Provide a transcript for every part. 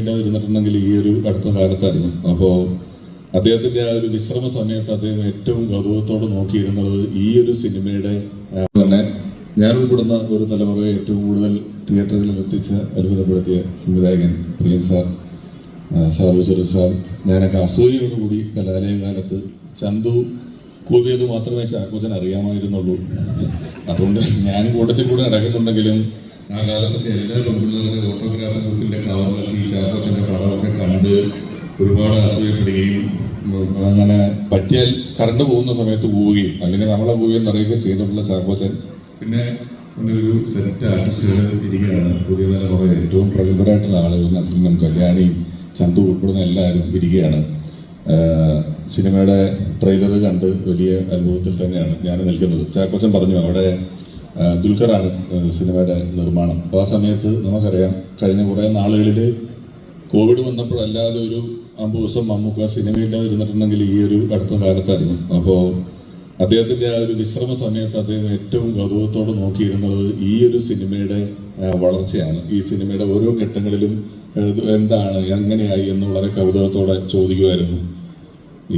സിനിമയില്ലാതിരുന്നിട്ടുണ്ടെങ്കിൽ ഈ ഒരു അടുത്ത കാലത്തായിരുന്നു. അപ്പോൾ അദ്ദേഹത്തിന്റെ ആ ഒരു വിശ്രമ സമയത്ത് അദ്ദേഹം ഏറ്റവും ഗൗരവത്തോട് നോക്കിയിരുന്നത് ഈ ഒരു സിനിമയുടെ തന്നെ ഞാൻ ഉൾപ്പെടുന്ന ഒരു തലമുറയെ ഏറ്റവും കൂടുതൽ തിയേറ്ററുകളിൽ എത്തിച്ച് അത്ഭുതപ്പെടുത്തിയ സംവിധായകൻ പ്രിയൻ സാർ സാധുചര സാർ ഞാനൊക്കെ അസൂയയോടുകൂടി കലാലയ കാലത്ത് ചന്തു കൂവിയത് മാത്രമേ ചാക്കോച്ചൻ അറിയാമായിരുന്നുള്ളൂ. അതുകൊണ്ട് ഞാനും കൂട്ടത്തിൽ കൂടെ നടക്കുന്നുണ്ടെങ്കിലും ആ കാലത്തൊക്കെ എല്ലാ പെൺപിള്ളേരുടെ ഓട്ടോഗ്രാഫ് ബുക്കിന്റെ കവറിലൊക്കെ ഈ ചാക്കോച്ചന്റെ പടമൊക്കെ കണ്ട് ഒരുപാട് അസൂയപ്പെടുകയും അങ്ങനെ പറ്റിയാൽ കറണ്ട് പോകുന്ന സമയത്ത് പോവുകയും അല്ലെങ്കിൽ നമ്മളെ പോവുകയും നിറയുകയും ചെയ്തിട്ടുള്ള ചാക്കോച്ചൻ പിന്നെ ഒരു സെറ്റ് ആർട്ടിസ്റ്റുകൾ ഇരിക്കുകയാണ്. പുതിയ തലമുറ ഏറ്റവും പ്രഗത്ഭരായിട്ടുള്ള ആളുകൾ നസ്ലിനും കല്യാണിയും ചന്തു ഉൾപ്പെടുന്ന എല്ലാവരും ഇരിക്കുകയാണ്. സിനിമയുടെ ട്രെയിലർ കണ്ട് വലിയ അനുഭവത്തിൽ തന്നെയാണ് ഞാൻ നിൽക്കുന്നത്. ചാക്കോച്ചൻ പറഞ്ഞു അവിടെ ദുൽഖറാണ് സിനിമയുടെ നിർമ്മാണം. അപ്പോൾ ആ സമയത്ത് നമുക്കറിയാം കഴിഞ്ഞ കുറേ നാളുകളിൽ കോവിഡ് വന്നപ്പോഴല്ലാതെ ഒരു അമ്പത് ദിവസം മമ്മൂക്ക സിനിമയില്ലാതിരുന്നിട്ടുണ്ടെങ്കിൽ ഈ ഒരു അടുത്ത കാലത്തായിരുന്നു. അപ്പോൾ അദ്ദേഹത്തിന്റെ ആ ഒരു വിശ്രമ സമയത്ത് അദ്ദേഹം ഏറ്റവും കൗതുകത്തോടെ നോക്കിയിരുന്നത് ഈ ഒരു സിനിമയുടെ വളർച്ചയാണ്. ഈ സിനിമയുടെ ഓരോ ഘട്ടങ്ങളിലും എന്താണ് എങ്ങനെയായി എന്ന് വളരെ കൗതുകത്തോടെ ചോദിക്കുമായിരുന്നു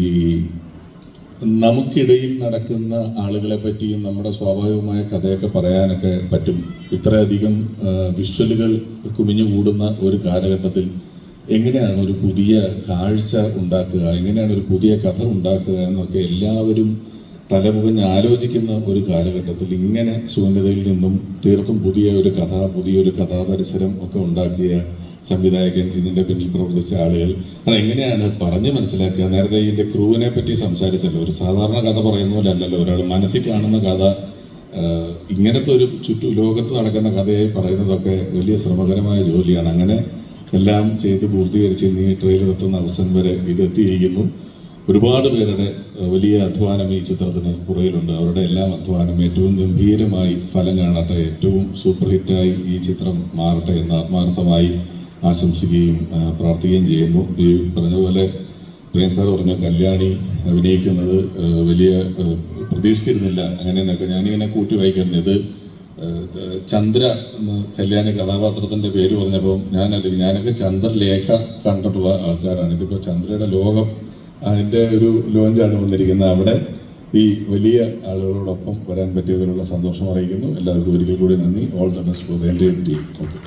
ഈ നമുക്കിടയിൽ നടക്കുന്ന ആളുകളെ പറ്റിയും നമ്മുടെ സ്വാഭാവികമായ കഥയൊക്കെ പറയാനൊക്കെ പറ്റും. ഇത്രയധികം വിഷ്വലുകൾ കുമിഞ്ഞു കൂടുന്ന ഒരു കാലഘട്ടത്തിൽ എങ്ങനെയാണ് ഒരു പുതിയ കാഴ്ച ഉണ്ടാക്കുക എങ്ങനെയാണ് ഒരു പുതിയ കഥ ഉണ്ടാക്കുക എന്നൊക്കെ എല്ലാവരും തലമുകഞ്ഞ് ആലോചിക്കുന്ന ഒരു കാലഘട്ടത്തിൽ ഇങ്ങനെ ശൂന്യതയിൽ നിന്നും തീർത്തും പുതിയ ഒരു കഥ പുതിയൊരു കഥാപരിസരം ഒക്കെ ഉണ്ടാക്കിയ സംവിധായകൻ ഇതിന്റെ പിന്നിൽ പ്രവർത്തിച്ച ആളുകൾ. അത് എങ്ങനെയാണ് പറഞ്ഞ് മനസ്സിലാക്കുക? നേരത്തെ ഇതിന്റെ ക്രൂവിനെ പറ്റി സംസാരിച്ചല്ലോ. ഒരു സാധാരണ കഥ പറയുന്ന പോലെ അല്ലല്ലോ. ഒരാൾ മനസ്സിൽ കാണുന്ന കഥ ഇങ്ങനത്തെ ഒരു ചുറ്റു ലോകത്ത് നടക്കുന്ന കഥയായി പറയുന്നതൊക്കെ വലിയ ശ്രമകരമായ ജോലിയാണ്. അങ്ങനെ എല്ലാം ചെയ്ത് പൂർത്തീകരിച്ച് ഇന്ന് ഈ ട്രെയിലർ എത്തുന്ന അവസരം വരെ ഇതെത്തിയിരിക്കുന്നു ഒരുപാട് പേരുടെ വലിയ അധ്വാനം ഈ ചിത്രത്തിന് പുറകിലുണ്ട്. അവരുടെ എല്ലാം അധ്വാനം ഏറ്റവും ഗംഭീരമായി ഫലം കാണട്ടെ. ഏറ്റവും സൂപ്പർ ഹിറ്റായി ഈ ചിത്രം മാറട്ടെ എന്ന് ആത്മാർത്ഥമായി ആശംസിക്കുകയും പ്രാർത്ഥിക്കുകയും ചെയ്യുന്നു. ഈ പറഞ്ഞതുപോലെ പ്രേം സാർ പറഞ്ഞ കല്യാണി അഭിനയിക്കുന്നത് വലിയ പ്രതീക്ഷിച്ചിരുന്നില്ല. അങ്ങനെയെന്നൊക്കെ ഞാനിങ്ങനെ കൂട്ടി വായിക്കാറുണ്ട്. ഇത് ചന്ദ്ര എന്ന് കല്യാണി കഥാപാത്രത്തിന്റെ പേര് പറഞ്ഞപ്പോൾ ഞാനല്ല ഞാനൊക്കെ ചന്ദ്രലേഖ കണ്ടിട്ടുള്ള ആൾക്കാരാണ്. ഇതിപ്പോൾ ചന്ദ്രയുടെ ലോകം അതിന്റെ ഒരു ലോഞ്ചാണ് വന്നിരിക്കുന്നത് അവിടെ. ഈ വലിയ ആളുകളോടൊപ്പം വരാൻ പറ്റിയതിലുള്ള സന്തോഷം അറിയിക്കുന്നു. എല്ലാവർക്കും ഒരിക്കൽ കൂടി നന്ദി. All the best for the എന്റെ ടീം ഓക്കെ